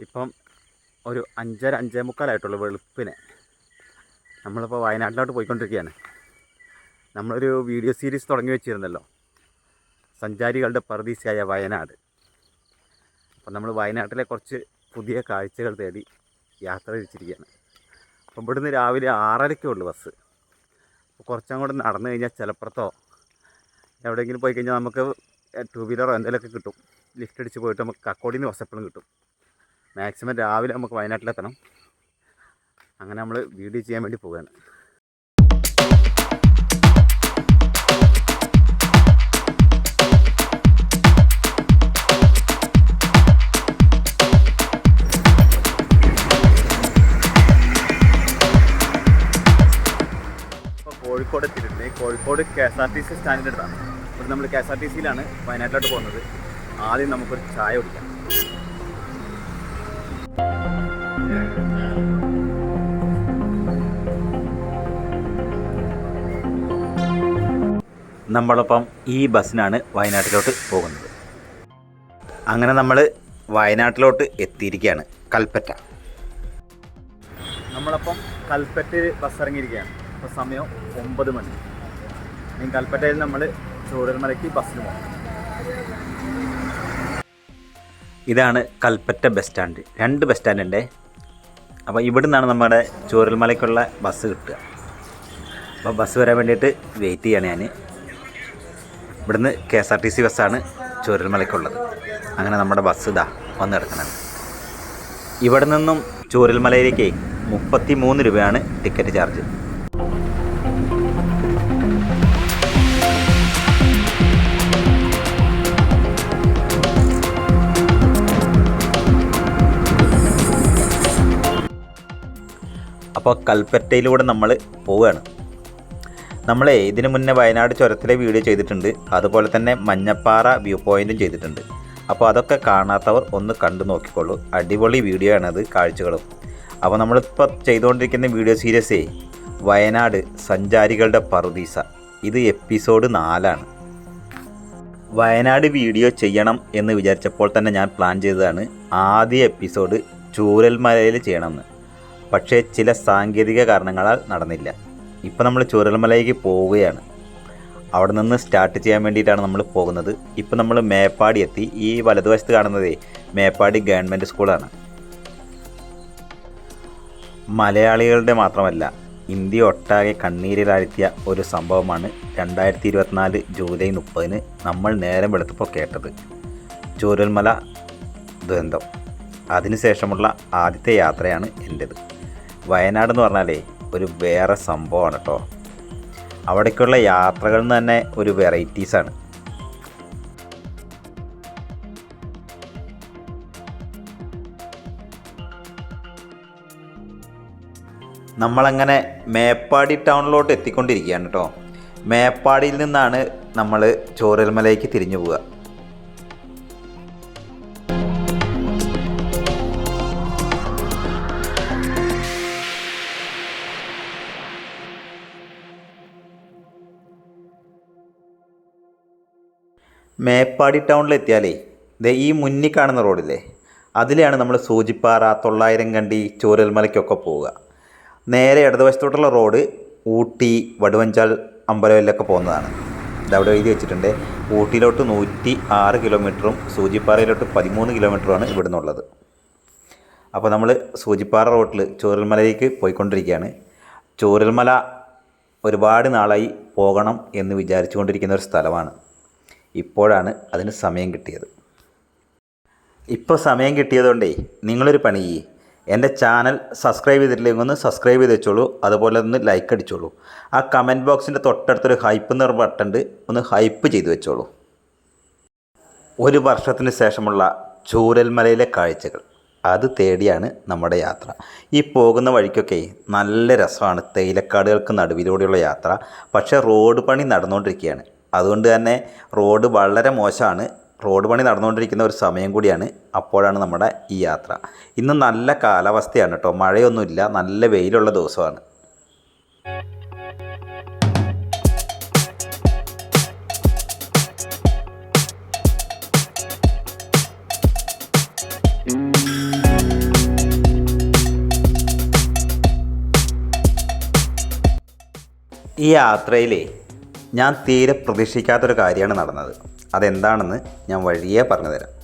ഇപ്പം ഒരു അഞ്ചര അഞ്ചേ മുക്കാലായിട്ടുള്ളൂ വെളുപ്പിന്. നമ്മളിപ്പോൾ വയനാട്ടിലോട്ട് പോയിക്കൊണ്ടിരിക്കുകയാണ്. നമ്മളൊരു വീഡിയോ സീരീസ് തുടങ്ങി വെച്ചിരുന്നല്ലോ. സഞ്ചാരികളുടെ പ്രതീക്ഷയായ വയനാട്. അപ്പം നമ്മൾ വയനാട്ടിലെ കുറച്ച് പുതിയ കാഴ്ചകൾ തേടി യാത്ര തിരിച്ചിരിക്കുകയാണ്. അപ്പം ഇവിടുന്ന് രാവിലെ ആറരയ്ക്കേ ഉള്ളൂ ബസ്. അപ്പോൾ കുറച്ചങ്ങോട്ട് നടന്നു കഴിഞ്ഞാൽ ചിലപ്പുറത്തോ എവിടെയെങ്കിലും പോയി കഴിഞ്ഞാൽ നമുക്ക് ടൂ വീലറോ എന്തെങ്കിലുമൊക്കെ കിട്ടും. ലിഫ്റ്റ് അടിച്ച് പോയിട്ട് നമുക്ക് അക്കോഡിങ്ങിന് ബസ് എപ്പോഴും കിട്ടും. മാക്സിമം രാവിലെ നമുക്ക് വയനാട്ടിലെത്തണം. അങ്ങനെ നമ്മൾ വീഡിയോ ചെയ്യാൻ വേണ്ടി പോവുകയാണ്. കോഴിക്കോട് എത്തിയിട്ടുണ്ട്. Kozhikode K S R T C സ്റ്റാൻഡിന്റെ അടുത്താണ് ഇവിടെ നമ്മൾ കെ എസ് ആർ ടി സിയിലാണ് വയനാട്ടിലോട്ട് പോകുന്നത്. ആദ്യം നമുക്കൊരു ചായ കുടിക്കാം. നമ്മളൊപ്പം ഈ ബസ്സിനാണ് വയനാട്ടിലോട്ട് പോകുന്നത്. അങ്ങനെ നമ്മൾ വയനാട്ടിലോട്ട് എത്തിയിരിക്കുകയാണ് കൽപ്പറ്റ. നമ്മളപ്പം കൽപ്പറ്റ ബസ് ഇറങ്ങിയിരിക്കുകയാണ് ഇപ്പോൾ സമയം ഒമ്പത് മണി. ഇനി കൽപ്പറ്റയിൽ നമ്മൾ ചൂടൽമലയ്ക്ക് ബസ്സിന് പോകണം. ഇതാണ് കൽപ്പറ്റ ബസ് സ്റ്റാൻഡ്. രണ്ട് ബസ് സ്റ്റാൻഡ് ഉണ്ട് അപ്പോൾ ഇവിടെ നിന്നാണ് നമ്മുടെ ചൂരൽമലയ്ക്കുള്ള ബസ് കിട്ടുക. അപ്പോൾ ബസ് വരാൻ വേണ്ടിയിട്ട് വെയിറ്റ് ചെയ്യാണ് ഞാൻ ഇവിടുന്ന് K S R T C ബസ്സാണ് ചൂരൽമലയ്ക്കുള്ളത്. അങ്ങനെ നമ്മുടെ ബസ് ഇതാ വന്ന് കിടക്കണം ഇവിടെ നിന്നും ചൂരൽമലയിലേക്ക് മുപ്പത്തി മൂന്ന് രൂപയാണ് ടിക്കറ്റ് ചാർജ് അപ്പോൾ കൽപ്പറ്റയിലൂടെ നമ്മൾ പോവുകയാണ്. നമ്മളെ ഇതിനു മുന്നേ വയനാട് ചുരത്തിലെ വീഡിയോ ചെയ്തിട്ടുണ്ട്. അതുപോലെ തന്നെ മഞ്ഞപ്പാറ വ്യൂ പോയിന്റും ചെയ്തിട്ടുണ്ട്. അപ്പോൾ അതൊക്കെ കാണാത്തവർ ഒന്ന് കണ്ടു നോക്കിക്കോളൂ. അടിപൊളി വീഡിയോ ആണത് കാഴ്ചകളും. അപ്പോൾ നമ്മളിപ്പോൾ ചെയ്തുകൊണ്ടിരിക്കുന്ന വീഡിയോ സീരീസേ വയനാട് സഞ്ചാരികളുടെ പറുദീസ. ഇത് എപ്പിസോഡ് നാലാണ്. വയനാട് വീഡിയോ ചെയ്യണം എന്ന് വിചാരിച്ചപ്പോൾ തന്നെ ഞാൻ പ്ലാൻ ചെയ്തതാണ് ആദ്യ എപ്പിസോഡ് ചൂരൽമലയിൽ ചെയ്യണമെന്ന്. പക്ഷേ ചില സാങ്കേതിക കാരണങ്ങളാൽ നടന്നില്ല. ഇപ്പോൾ നമ്മൾ ചുരൽമലയിലേക്ക് പോവുകയാണ്. അവിടെ നിന്ന് സ്റ്റാർട്ട് ചെയ്യാൻ വേണ്ടിയിട്ടാണ് നമ്മൾ പോകുന്നത്. ഇപ്പോൾ നമ്മൾ മേപ്പാടി എത്തി. ഈ വലതുവശത്ത് കാണുന്നതേ മേപ്പാടി ഗവൺമെന്റ് സ്കൂളാണ്. മലയാളികളുടെ മാത്രമല്ല ഇന്ത്യ ഒട്ടാകെ കണ്ണീരിലാഴ്ത്തിയ ഒരു സംഭവമാണ് രണ്ടായിരത്തി ഇരുപത്തിനാല് ജൂലൈ മുപ്പതിന് നമ്മൾ നേരം വെളുത്തപ്പോൾ കേട്ടത്. ചൂരൽമല ദുരന്തം. അതിനുശേഷമുള്ള ആദ്യത്തെ യാത്രയാണ് എന്റേത്. വയനാട് എന്ന് പറഞ്ഞാലേ ഒരു വേറെ സംഭവമാണ് കേട്ടോ അവിടേക്കുള്ള യാത്രകൾ തന്നെ ഒരു വെറൈറ്റീസാണ് നമ്മളങ്ങനെ മേപ്പാടി ടൗണിലോട്ട് എത്തിക്കൊണ്ടിരിക്കുകയാണ് കേട്ടോ മേപ്പാടിയിൽ നിന്നാണ് നമ്മൾ ചോരൽമലയ്ക്ക് തിരിഞ്ഞു പോവുക. മേപ്പാടി ടൗണിലെത്തിയാലേ ദേ ഈ മുന്നിൽ കാണുന്ന റോഡില്ലേ അതിലെയാണ് നമ്മൾ സൂചിപ്പാറ തൊള്ളായിരം കണ്ടി ചോരൽമലയ്ക്കൊക്കെ പോവുക. നേരെ ഇടതുവശത്തോട്ടുള്ള റോഡ് ഊട്ടി വടുവഞ്ചാൽ അമ്പലവല്ലൊക്കെ പോകുന്നതാണ്. ഇതവിടെ എഴുതി വെച്ചിട്ടുണ്ട്. ഊട്ടിയിലോട്ട് നൂറ്റി ആറ് കിലോമീറ്ററും സൂചിപ്പാറയിലോട്ട് പതിമൂന്ന് കിലോമീറ്ററുമാണ് ഇവിടെ നിന്നുള്ളത് അപ്പോൾ നമ്മൾ സൂചിപ്പാറ റോട്ടിൽ ചോരൽമലയിലേക്ക് പോയിക്കൊണ്ടിരിക്കുകയാണ്. ചോരൽമല ഒരുപാട് നാളായി പോകണം എന്ന് വിചാരിച്ചുകൊണ്ടിരിക്കുന്ന ഒരു സ്ഥലമാണ്. ഇപ്പോഴാണ് അതിന് സമയം കിട്ടിയത്. ഇപ്പോൾ സമയം കിട്ടിയതുകൊണ്ടേ നിങ്ങളൊരു പണി ചെയ്യേ. എന്റെ ചാനൽ സബ്സ്ക്രൈബ് ചെയ്തിട്ടില്ലെങ്കിൽ ഒന്ന് സബ്സ്ക്രൈബ് ചെയ്ത് വെച്ചോളൂ. അതുപോലെ ഒന്ന് ലൈക്ക് അടിച്ചോളൂ. ആ കമന്റ് ബോക്സിന്റെ തൊട്ടടുത്തൊരു ഹൈപ്പ് എന്നൊരു ബട്ടൺ ഉണ്ട്. ഒന്ന് ഹൈപ്പ് ചെയ്ത് വെച്ചോളൂ. ഒരു വർഷത്തിന് ശേഷമുള്ള ചൂരൽമലയിലെ കാഴ്ചകൾ. അത് തേടിയാണ് നമ്മുടെ യാത്ര. ഈ പോകുന്ന വഴിക്കൊക്കെ നല്ല രസമാണ്. തേയിലക്കാടുകൾക്ക് നടുവിലൂടെയുള്ള യാത്ര. പക്ഷേ റോഡ് പണി നടന്നുകൊണ്ടിരിക്കുകയാണ്. അതുകൊണ്ട് തന്നെ റോഡ് വളരെ മോശമാണ്. റോഡ് പണി നടന്നുകൊണ്ടിരിക്കുന്ന ഒരു സമയം കൂടിയാണ് അപ്പോഴാണ് നമ്മുടെ ഈ യാത്ര. ഇന്ന് നല്ല കാലാവസ്ഥയാണ് കേട്ടോ. മഴയൊന്നുമില്ല. നല്ല വെയിലുള്ള ദിവസമാണ്. ഈ യാത്രയിലേ ഞാൻ തീരെ പ്രതീക്ഷിക്കാത്തൊരു കാര്യമാണ് നടന്നത്. അതെന്താണെന്ന് ഞാൻ വഴിയേ പറഞ്ഞുതരാം.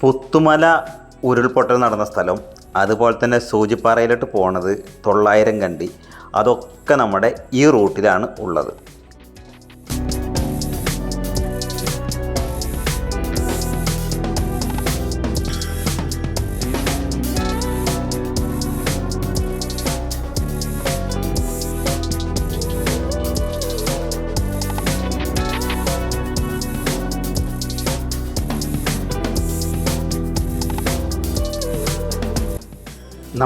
പുത്തുമല ഉരുൾപൊട്ടൽ നടന്ന സ്ഥലം അതുപോലെ തന്നെ സൂചിപ്പാറയിലോട്ട് പോണത് തൊള്ളായിരം കണ്ടി. അതൊക്കെ നമ്മുടെ ഈ റൂട്ടിലാണ് ഉള്ളത്.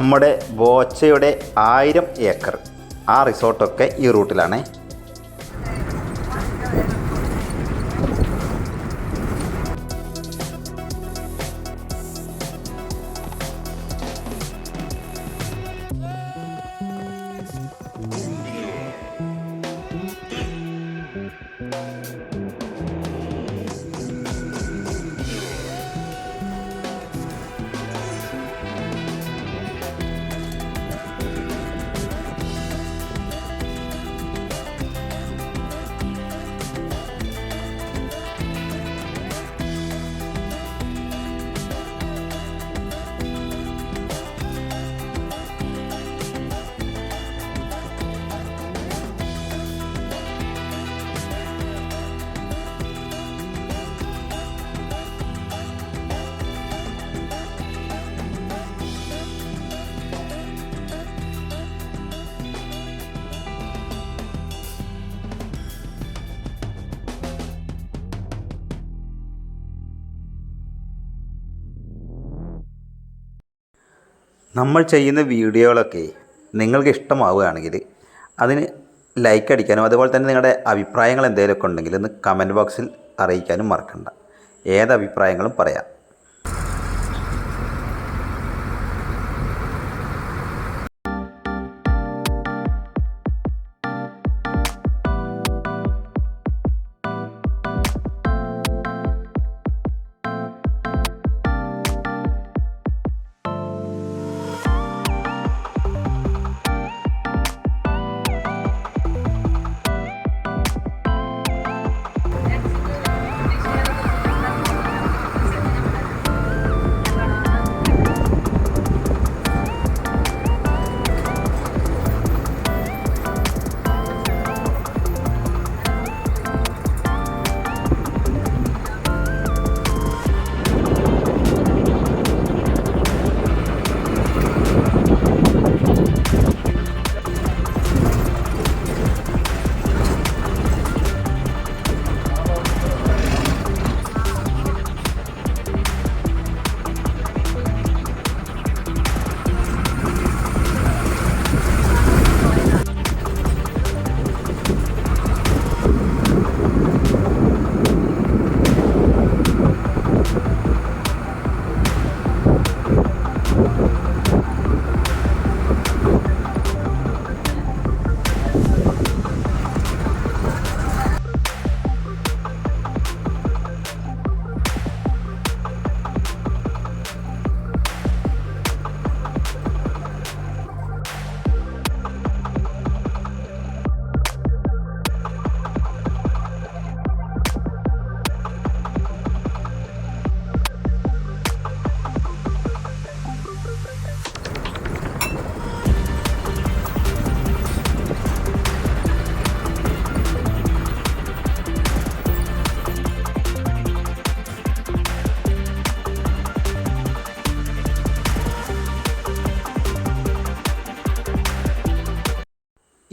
നമ്മുടെ ബോച്ചയുടെ ആയിരം ഏക്കർ ആ റിസോർട്ടൊക്കെ ഈ റൂട്ടിലാണേ. നമ്മൾ ചെയ്യുന്ന വീഡിയോകളൊക്കെ നിങ്ങൾക്ക് ഇഷ്ടമാവുകയാണെങ്കിൽ അതിന് ലൈക്ക് അടിക്കാനും അതുപോലെ തന്നെ നിങ്ങളുടെ അഭിപ്രായങ്ങൾ എന്തെങ്കിലുമൊക്കെ ഉണ്ടെങ്കിൽ ഒന്ന് കമന്റ് ബോക്സിൽ അറിയിക്കാനും മറക്കണ്ട. ഏത് അഭിപ്രായങ്ങളും പറയാം.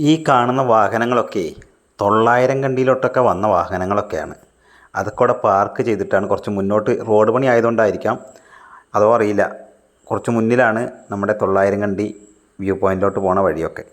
ഈ കാണുന്ന വാഹനങ്ങളൊക്കെ തൊള്ളായിരം കണ്ടിയിലോട്ടൊക്കെ വന്ന വാഹനങ്ങളൊക്കെയാണ്. അതൊക്കെ പാർക്ക് ചെയ്തിട്ടാണ് കുറച്ച് മുന്നോട്ട് റോഡ് പണി ആയതുകൊണ്ടായിരിക്കാം. അതോ അറിയില്ല. കുറച്ച് മുന്നിലാണ് നമ്മുടെ തൊള്ളായിരം കണ്ടി വ്യൂ പോയിന്റിലോട്ട് പോണ വഴിയൊക്കെ.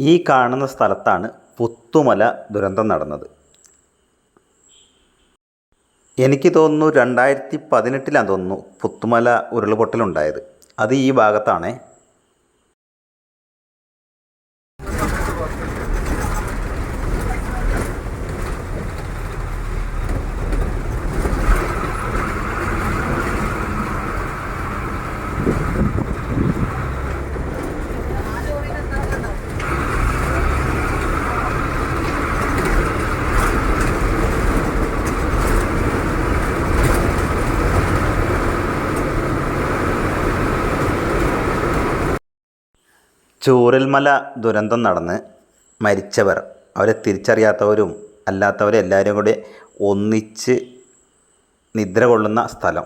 ഈ കാണുന്ന സ്ഥലത്താണ് പുത്തുമല ദുരന്തം നടന്നത്. എനിക്ക് തോന്നുന്നു രണ്ടായിരത്തി പതിനെട്ടിലാണ് തോന്നുന്നു പുത്തുമല ഉരുൾപൊട്ടലുണ്ടായത്. അത് ഈ ഭാഗത്താണേ. ചൂരൽമല ദുരന്തം നടന്ന് മരിച്ചവർ. അവരെ തിരിച്ചറിയാത്തവരും അല്ലാത്തവരും എല്ലാവരും കൂടി ഒന്നിച്ച് നിദ്ര കൊള്ളുന്ന സ്ഥലം.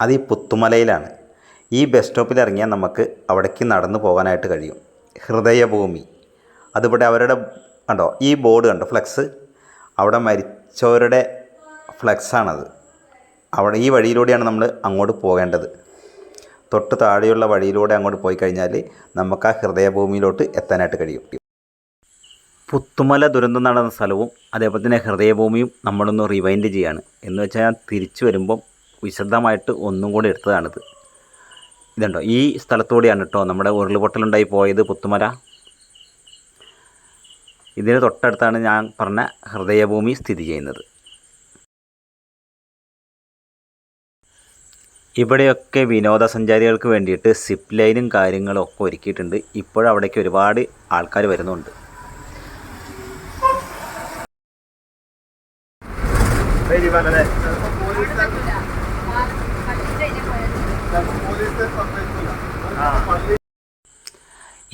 അത് ഈ പുത്തുമലയിലാണ്. ഈ ബസ് സ്റ്റോപ്പിൽ ഇറങ്ങിയാൽ നമുക്ക് അവിടേക്ക് നടന്നു പോകാനായിട്ട് കഴിയും. ഹൃദയഭൂമി. അതിവിടെ അവരുടെ കണ്ടോ ഈ ബോർഡ് കണ്ടോ ഫ്ലെക്സ്? അവിടെ മരിച്ചവരുടെ ഫ്ലെക്സാണത്. അവിടെ ഈ വഴിയിലൂടെയാണ് നമ്മൾ അങ്ങോട്ട് പോകേണ്ടത്. തൊട്ട് താഴെയുള്ള വഴിയിലൂടെ അങ്ങോട്ട് പോയി കഴിഞ്ഞാൽ നമുക്ക് ആ ഹൃദയഭൂമിയിലോട്ട് എത്താനായിട്ട് കഴിയും. പുത്തുമല ദുരന്തം നടന്ന സ്ഥലവും അതേപോലെ തന്നെ ഹൃദയഭൂമിയും നമ്മളൊന്ന് റിവൈൻഡ് ചെയ്യാണ്. എന്ന് വെച്ചാൽ ഞാൻ തിരിച്ചു വരുമ്പം വിശദമായിട്ട് ഒന്നും കൂടി എടുത്തതാണിത്. ഇതുണ്ടോ? ഈ സ്ഥലത്തൂടെയാണ് കേട്ടോ നമ്മുടെ ഉരുൾപൊട്ടലുണ്ടായി പോയത് പുത്തുമല. ഇതിന് തൊട്ടടുത്താണ് ഞാൻ പറഞ്ഞ ഹൃദയഭൂമി സ്ഥിതി ചെയ്യുന്നത്. ഇവിടെയൊക്കെ വിനോദസഞ്ചാരികൾക്ക് വേണ്ടിയിട്ട് സിപ്പ് ലൈനും കാര്യങ്ങളും ഒക്കെ ഒരുക്കിയിട്ടുണ്ട്. ഇപ്പോഴും അവിടേക്ക് ഒരുപാട് ആൾക്കാർ വരുന്നുണ്ട്.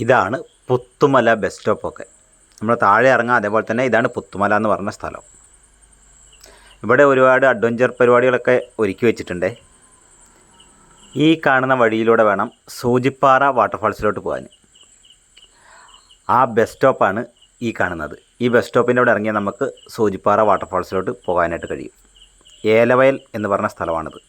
ഇതാണ് പുത്തുമല ബസ് സ്റ്റോപ്പൊക്കെ നമ്മൾ താഴെ ഇറങ്ങാം അതേപോലെ തന്നെ ഇതാണ് പുത്തുമല എന്ന് പറഞ്ഞ സ്ഥലം. ഇവിടെ ഒരുപാട് അഡ്വഞ്ചർ പരിപാടികളൊക്കെ ഒരുക്കി വെച്ചിട്ടുണ്ടേ. ഈ കാണുന്ന വഴിയിലൂടെ വേണം സൂചിപ്പാറ വാട്ടർഫാൾസിലോട്ട് പോകാൻ. ആ ബസ് സ്റ്റോപ്പാണ് ഈ കാണുന്നത്. ഈ ബസ് സ്റ്റോപ്പിന്റെ അവിടെ ഇറങ്ങിയാൽ നമുക്ക് സൂചിപ്പാറ വാട്ടർഫാൾസിലോട്ട് പോകാനായിട്ട് കഴിയും. ഏലവയൽ എന്ന് പറഞ്ഞ സ്ഥലമാണിത്.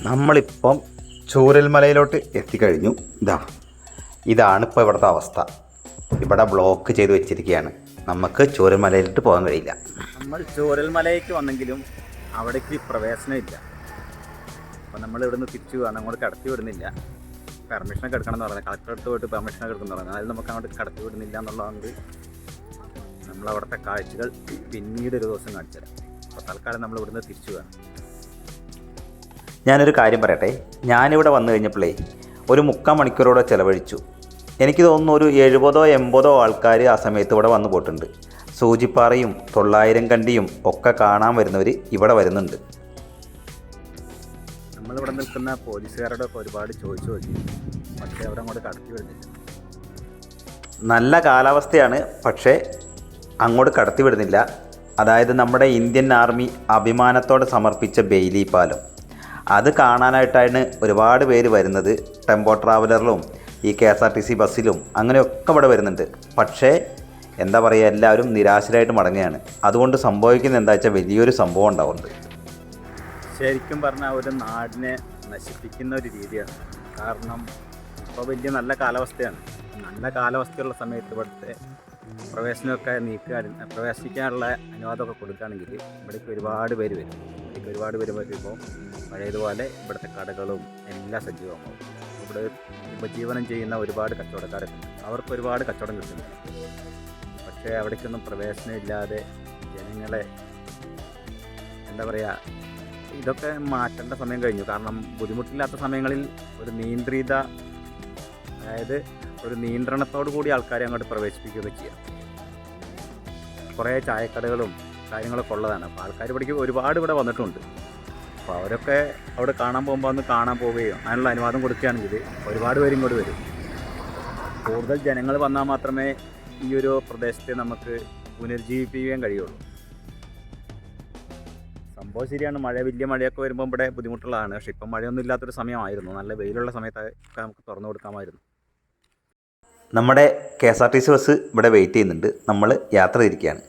നമ്മളിപ്പം ചൂരൽമലയിലോട്ട് എത്തിക്കഴിഞ്ഞു. ഇതാ ഇതാണ് ഇപ്പോൾ ഇവിടുത്തെ അവസ്ഥ. ഇവിടെ ബ്ലോക്ക് ചെയ്ത് വെച്ചിരിക്കുകയാണ്. നമുക്ക് ചോരൽമലയിലിട്ട് പോകാൻ കഴിയില്ല. നമ്മൾ ചൂരൽമലയ്ക്ക് വന്നെങ്കിലും അവിടേക്ക് പ്രവേശനമില്ല. അപ്പോൾ നമ്മൾ ഇവിടുന്ന് തിരിച്ചു പോകാൻ അങ്ങോട്ട് കടത്തി വിടുന്നില്ല. പെർമിഷനൊക്കെ എടുക്കണം എന്ന് പറഞ്ഞാൽ കളക്ടർ അടുത്ത് പോയിട്ട് പെർമിഷനൊക്കെ എടുക്കുന്നു പറഞ്ഞു. അതിൽ നമുക്ക് അങ്ങോട്ട് കടത്തി വിടുന്നില്ല എന്നുള്ളതുകൊണ്ട് നമ്മൾ അവിടുത്തെ കാഴ്ചകൾ പിന്നീട് ഒരു ദിവസം കാണിച്ചു തരാം. അപ്പോൾ തൽക്കാലം നമ്മൾ ഇവിടുന്ന് തിരിച്ചു പോകാം ഞാനൊരു കാര്യം പറയട്ടെ. ഞാനിവിടെ വന്നു കഴിഞ്ഞപ്പോഴേ ഒരു മുക്കാൽ മണിക്കൂറോടെ ചിലവഴിച്ചു. എനിക്ക് തോന്നുന്നു ഒരു എഴുപതോ എൺപതോ ആൾക്കാർ ആ സമയത്ത് ഇവിടെ വന്നു പോയിട്ടുണ്ട്. സൂചിപ്പാറയും തൊള്ളായിരം കണ്ടിയും ഒക്കെ കാണാൻ വരുന്നവർ ഇവിടെ വരുന്നുണ്ട്. നമ്മളിവിടെ നിൽക്കുന്ന പോലീസുകാരുടെ ഒക്കെ ഒരുപാട് ചോദിച്ചു നോക്കി. പക്ഷേ അവരങ്ങോട്ട് അങ്ങോട്ട് കടത്തി വിടുന്നില്ല. നല്ല കാലാവസ്ഥയാണ് പക്ഷേ അങ്ങോട്ട് കടത്തി വിടുന്നില്ല. അതായത് നമ്മുടെ ഇന്ത്യൻ ആർമി അഭിമാനത്തോടെ സമർപ്പിച്ച ബെയിലി പാലം. അത് കാണാനായിട്ടാണ് ഒരുപാട് പേര് വരുന്നത്. ടെമ്പോ ട്രാവലറിലും ഈ K S R T C ബസ്സിലും അങ്ങനെയൊക്കെ ഇവിടെ വരുന്നുണ്ട്. പക്ഷേ എന്താ പറയുക എല്ലാവരും നിരാശരായിട്ട് മടങ്ങുകയാണ്. അതുകൊണ്ട് സംഭവിക്കുന്നത് എന്താ വെച്ചാൽ വലിയൊരു സംഭവം ഉണ്ടാവുന്നുണ്ട്. ശരിക്കും പറഞ്ഞാൽ ഒരു നാടിനെ നശിപ്പിക്കുന്ന ഒരു രീതിയാണ്. കാരണം ഇപ്പോൾ വലിയ നല്ല കാലാവസ്ഥയാണ്. നല്ല കാലാവസ്ഥയുള്ള സമയത്ത് ഇവിടുത്തെ പ്രവേശനമൊക്കെ നീക്കുക പ്രവേശിക്കാനുള്ള അനുവാദമൊക്കെ കൊടുക്കുകയാണെങ്കിൽ ഇവിടേക്ക് ഒരുപാട് പേര് വരും. ഇവിടേക്ക് ഒരുപാട് പേര് വരുമ്പോൾ പഴയതുപോലെ ഇവിടുത്തെ കടകളും എല്ലാം സജീവമാകും ഇവിടെ ഉപജീവനം ചെയ്യുന്ന ഒരുപാട് കച്ചവടക്കാരുണ്ട്. അവർക്ക് ഒരുപാട് കച്ചവടം കിട്ടുന്നുണ്ട് പക്ഷേ അവിടേക്കൊന്നും പ്രവേശനമില്ലാതെ ജനങ്ങളെ എന്താ പറയുക ഇതൊക്കെ മാറ്റേണ്ട സമയം കഴിഞ്ഞു. കാരണം ബുദ്ധിമുട്ടില്ലാത്ത സമയങ്ങളിൽ ഒരു നിയന്ത്രിത അതായത് ഒരു നിയന്ത്രണത്തോടു കൂടി ആൾക്കാരെ അങ്ങോട്ട് പ്രവേശിപ്പിക്കുകയൊക്കെ ചെയ്യാം. കുറേ ചായക്കടകളും കാര്യങ്ങളൊക്കെ ഉള്ളതാണ്. അപ്പോൾ ആൾക്കാർ ഇവിടേക്ക് ഒരുപാട് ഇവിടെ വന്നിട്ടുണ്ട്. അപ്പോൾ അവരൊക്കെ അവിടെ കാണാൻ പോകുമ്പോൾ ഒന്ന് കാണാൻ പോവുകയും അതിനുള്ള അനുവാദം കൊടുക്കുകയാണെങ്കിൽ ഒരുപാട് പേരും ഇങ്ങോട്ട് വരും. കൂടുതൽ ജനങ്ങൾ വന്നാൽ മാത്രമേ ഈ ഒരു പ്രദേശത്തെ നമുക്ക് പുനരുജ്ജീവിപ്പിക്കാൻ കഴിയുള്ളൂ. സംഭവം ശരിയാണ്. മഴ വലിയ മഴയൊക്കെ വരുമ്പോൾ ഇവിടെ ബുദ്ധിമുട്ടുള്ളതാണ്. പക്ഷേ ഇപ്പം മഴയൊന്നും ഇല്ലാത്തൊരു സമയമായിരുന്നു. നല്ല വെയിലുള്ള സമയത്തൊക്കെ നമുക്ക് തുറന്നു കൊടുക്കാമായിരുന്നു. നമ്മുടെ K S R T C bus ഇവിടെ വെയിറ്റ് ചെയ്യുന്നുണ്ട്. നമ്മൾ യാത്ര തിരിക്കുകയാണ്.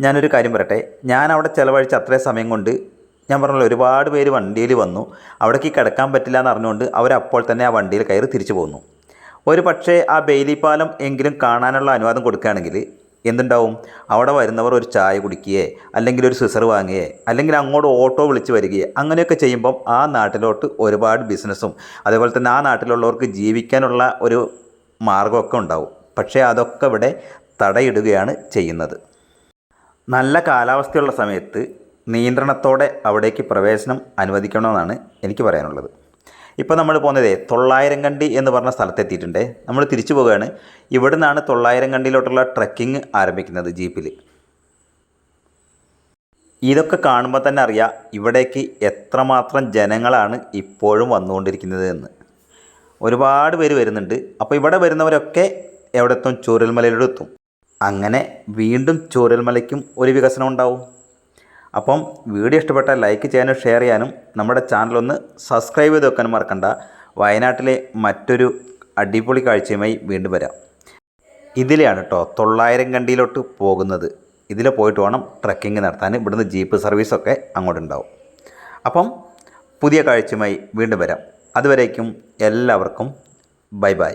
ഞാനൊരു കാര്യം പറയട്ടെ. ഞാൻ അവിടെ ചിലവഴിച്ച അത്രയും സമയം കൊണ്ട് ഞാൻ പറഞ്ഞല്ലോ ഒരുപാട് പേര് വണ്ടിയിൽ വന്നു. അവിടേക്ക് കിടക്കാൻ പറ്റില്ല എന്ന് അറിഞ്ഞുകൊണ്ട് അവരപ്പോൾ തന്നെ ആ വണ്ടിയിൽ കയറി തിരിച്ചു പോന്നു. ഒരു പക്ഷേ ആ ബെയിലി പാലം എങ്കിലും കാണാനുള്ള അനുവാദം കൊടുക്കുകയാണെങ്കിൽ എന്തുണ്ടാവും? അവിടെ വരുന്നവർ ഒരു ചായ കുടിക്കുകയെ അല്ലെങ്കിൽ ഒരു സിസർ വാങ്ങുകയെ അല്ലെങ്കിൽ അങ്ങോട്ട് ഓട്ടോ വിളിച്ച് വരികയെ അങ്ങനെയൊക്കെ ചെയ്യുമ്പം ആ നാട്ടിലോട്ട് ഒരുപാട് ബിസിനസ്സും അതേപോലെ തന്നെ ആ നാട്ടിലുള്ളവർക്ക് ജീവിക്കാനുള്ള ഒരു മാർഗമൊക്കെ ഉണ്ടാവും. പക്ഷേ അതൊക്കെ ഇവിടെ തടയിടുകയാണ് ചെയ്യുന്നത്. നല്ല കാലാവസ്ഥയുള്ള സമയത്ത് നിയന്ത്രണത്തോടെ അവിടേക്ക് പ്രവേശനം അനുവദിക്കണമെന്നാണ് എനിക്ക് പറയാനുള്ളത്. ഇപ്പോൾ നമ്മൾ പോകുന്നത് തൊള്ളായിരം കണ്ടി എന്ന് പറഞ്ഞ സ്ഥലത്തെത്തിയിട്ടുണ്ട്. നമ്മൾ തിരിച്ചു പോവുകയാണ്. ഇവിടെ നിന്നാണ് തൊള്ളായിരം കണ്ടിയിലോട്ടുള്ള ട്രക്കിംഗ് ആരംഭിക്കുന്നത് ജീപ്പിൽ. ഇതൊക്കെ കാണുമ്പോൾ തന്നെ അറിയാം ഇവിടേക്ക് എത്രമാത്രം ജനങ്ങളാണ് ഇപ്പോഴും വന്നുകൊണ്ടിരിക്കുന്നത് എന്ന്. ഒരുപാട് പേര് വരുന്നുണ്ട്. അപ്പോൾ ഇവിടെ വരുന്നവരൊക്കെ എവിടെ എത്തും ചൂരൽമലയിലൂടെ എത്തും. അങ്ങനെ വീണ്ടും ചൂരൽമലയ്ക്കും ഒരു വികസനം ഉണ്ടാവും. അപ്പം വീഡിയോ ഇഷ്ടപ്പെട്ടാൽ ലൈക്ക് ചെയ്യാനും ഷെയർ ചെയ്യാനും നമ്മുടെ ചാനലൊന്ന് സബ്സ്ക്രൈബ് ചെയ്ത് വെക്കാനും മറക്കണ്ട. വയനാട്ടിലെ മറ്റൊരു അടിപൊളി കാഴ്ചയുമായി വീണ്ടും വരാം. ഇതിലെയാണ് കേട്ടോ തൊള്ളായിരം കണ്ടിയിലോട്ട് പോകുന്നത്. ഇതിൽ പോയിട്ട് വേണം ട്രക്കിംഗ് നടത്താൻ. ഇവിടുന്ന് ജീപ്പ് സർവീസൊക്കെ അങ്ങോട്ടുണ്ടാവും. അപ്പം പുതിയ കാഴ്ചയുമായി വീണ്ടും വരാം. അതുവരേക്കും എല്ലാവർക്കും ബൈ ബൈ